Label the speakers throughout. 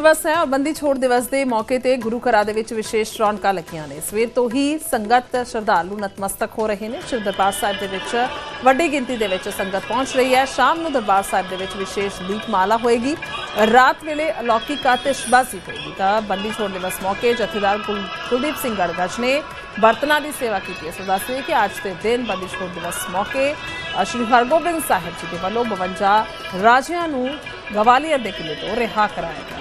Speaker 1: ਦਿਵਸ ਹੈ। ਔਰ ਬੰਦੀ ਛੋੜ ਦਿਵਸ ਦੇ ਮੌਕੇ ਤੇ ਗੁਰੂ ਘਰਾਂ ਦੇ ਵਿੱਚ ਵਿਸ਼ੇਸ਼ ਰੌਣਕਾਂ ਲੱਗੀਆਂ ਨੇ। ਸਵੇਰ ਤੋਂ ਹੀ ਸੰਗਤ ਸ਼ਰਧਾਲੂ ਨਤਮਸਤਕ ਹੋ ਰਹੇ ਨੇ। ਸ਼੍ਰੀ ਦਰਬਾਰ ਸਾਹਿਬ ਦੇ ਵਿੱਚ ਵੱਡੀ ਗਿਣਤੀ ਦੇ ਵਿੱਚ ਸੰਗਤ ਪਹੁੰਚ ਰਹੀ ਹੈ। ਸ਼ਾਮ ਨੂੰ ਦਰਬਾਰ ਸਾਹਿਬ ਦੇ ਵਿੱਚ ਵਿਸ਼ੇਸ਼ ਦੀਪਮਾਲਾ ਹੋਏਗੀ। ਰਾਤ ਵੇਲੇ ਅਲੌਕਿਕ ਆਤਿਸ਼ਬਾਜ਼ੀ ਹੋਏਗੀ। ਤਾਂ ਬੰਦੀ ਛੋੜ ਦਿਵਸ ਮੌਕੇ ਜਥੇਦਾਰ ਕੁਲ- ਕੁਲਦੀਪ ਸਿੰਘ ਗੜਗੜ ਨੇ ਬਰਤਨਾਂ ਦੀ ਸੇਵਾ ਕੀਤੀ ਹੈ। ਸੋ ਦੱਸਦੇ ਕਿ ਅੱਜ ਦੇ ਦਿਨ ਬੰਦੀ ਛੋੜ ਦਿਵਸ ਮੌਕੇ ਸ਼੍ਰੀ ਹਰਗੋਬਿੰਦ ਸਾਹਿਬ ਜੀ ਦੇ ਵੱਲੋਂ 52 ਰਾਜਿਆਂ ਨੂੰ ਗਵਾਲੀਅਰ ਦੇ ਕਿਲੇ ਤੋਂ ਰਿਹਾ ਕਰਾਇਆ ਗਿਆ।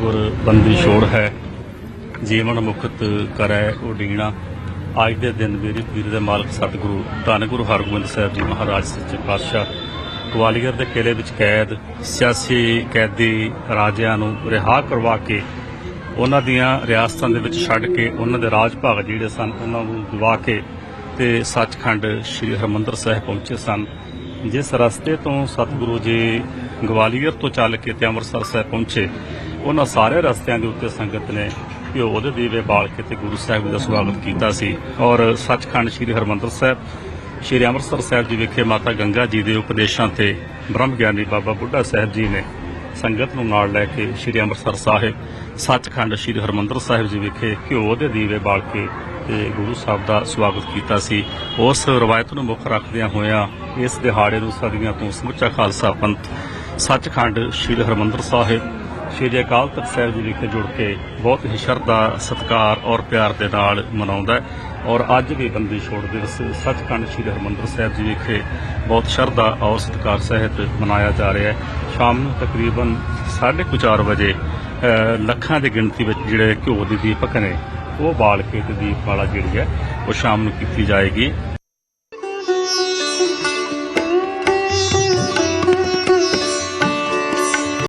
Speaker 2: ਗੁਰ ਬੰਦੀ ਛੋੜ ਹੈ, ਜੀਵਨ ਮੁਕਤ ਕਰੈ ਉਡੀਣਾ ਅੱਜ ਦੇ ਦਿਨ ਮੇਰੀ ਪੀਰ ਦੇ ਮਾਲਕ ਸਤਿਗੁਰੂ ਧੰਨ ਗੁਰੂ ਹਰਗੋਬਿੰਦ ਸਾਹਿਬ ਜੀ ਮਹਾਰਾਜ ਸੱਚੇ ਪਾਤਸ਼ਾਹ, ਗਵਾਲੀਅਰ ਦੇ ਕਿਲੇ ਵਿੱਚ ਕੈਦ, ਸਿਆਸੀ ਕੈਦੀ ਰਾਜਿਆਂ ਨੂੰ ਰਿਹਾ ਕਰਵਾ ਕੇ ਉਹਨਾਂ ਦੀਆਂ ਰਿਆਸਤਾਂ ਦੇ ਵਿੱਚ ਛੱਡ ਕੇ ਉਹਨਾਂ ਦੇ ਰਾਜ ਭਾਗ ਜਿਹੜੇ ਸਨ, ਉਹਨਾਂ ਨੂੰ ਦਿਵਾ ਕੇ ਤੇ ਸੱਚਖੰਡ ਸ੍ਰੀ ਹਰਮੰਦਰ ਸਾਹਿਬ ਪਹੁੰਚੇ ਸਨ। ਜਿਸ ਰਸਤੇ ਤੋਂ ਸਤਿਗੁਰੂ ਜੀ ਗਵਾਲੀਅਰ ਤੋਂ ਚੱਲ ਕੇ ਤੇ ਅੰਮ੍ਰਿਤਸਰ ਸਾਹਿਬ ਪਹੁੰਚੇ ਉਹਨਾਂ ਸਾਰੇ ਰਸਤਿਆਂ ਦੇ ਉੱਤੇ ਸੰਗਤ ਨੇ ਘਿਓ ਦੇ ਦੀਵੇ ਬਾਲ ਕੇ ਤੇ ਗੁਰੂ ਸਾਹਿਬ ਦਾ ਸਵਾਗਤ ਕੀਤਾ ਸੀ। ਔਰ ਸੱਚਖੰਡ ਸ੍ਰੀ ਹਰਮੰਦਰ ਸਾਹਿਬ, ਸ੍ਰੀ ਅੰਮ੍ਰਿਤਸਰ ਸਾਹਿਬ ਜੀ ਵਿਖੇ ਮਾਤਾ ਗੰਗਾ ਜੀ ਦੇ ਉਪਦੇਸ਼ਾਂ ਤੇ ਬ੍ਰਹਮ ਗਿਆਨੀ ਬਾਬਾ ਬੁੱਢਾ ਸਾਹਿਬ ਜੀ ਨੇ ਸੰਗਤ ਨੂੰ ਨਾਲ ਲੈ ਕੇ ਸ੍ਰੀ ਅੰਮ੍ਰਿਤਸਰ ਸਾਹਿਬ, ਸੱਚਖੰਡ ਸ੍ਰੀ ਹਰਮੰਦਰ ਸਾਹਿਬ ਜੀ ਵਿਖੇ ਘਿਓ ਦੇ ਦੀਵੇ ਬਾਲ ਕੇ ਤੇ ਗੁਰੂ ਸਾਹਿਬ ਦਾ ਸਵਾਗਤ ਕੀਤਾ ਸੀ। ਉਸ ਰਵਾਇਤ ਨੂੰ ਮੁੱਖ ਰੱਖਦਿਆਂ ਹੋਇਆਂ ਇਸ ਦਿਹਾੜੇ ਨੂੰ ਸਦੀਆਂ ਤੋਂ ਸਮੁੱਚਾ ਖਾਲਸਾ ਪੰਥ, ਸੱਚਖੰਡ ਸ੍ਰੀ ਹਰਮੰਦਰ ਸਾਹਿਬ ਸ਼੍ਰੀ ਅਕਾਲ ਤਖਤ ਸਾਹਿਬ ਜੀ ਵਿਖੇ ਜੁੜ ਕੇ ਬਹੁਤ ਹੀ ਸ਼ਰਧਾ, ਸਤਿਕਾਰ ਔਰ ਪਿਆਰ ਦੇ ਨਾਲ ਮਨਾਉਂਦਾ ਔਰ ਅੱਜ ਵੀ ਬੰਦੀ ਛੋੜ ਦਿਵਸ ਸੱਚਖੰਡ ਸ੍ਰੀ ਹਰਮੰਦਰ ਸਾਹਿਬ ਜੀ ਵਿਖੇ ਬਹੁਤ ਸ਼ਰਧਾ ਔਰ ਸਤਿਕਾਰ ਸਹਿਤ ਮਨਾਇਆ ਜਾ ਰਿਹਾ ਹੈ। ਸ਼ਾਮ ਨੂੰ ਤਕਰੀਬਨ 4:30 ਵਜੇ ਲੱਖਾਂ ਦੀ ਗਿਣਤੀ ਵਿੱਚ ਜਿਹੜੇ ਘਿਓ ਦੀ ਦੀਪਕ ਨੇ, ਉਹ ਬਾਲ ਕੇ ਤੇ ਦੀਪਮਾਲਾ ਜਿਹੜੀ ਹੈ, ਉਹ ਸ਼ਾਮ ਨੂੰ ਕੀਤੀ ਜਾਏਗੀ।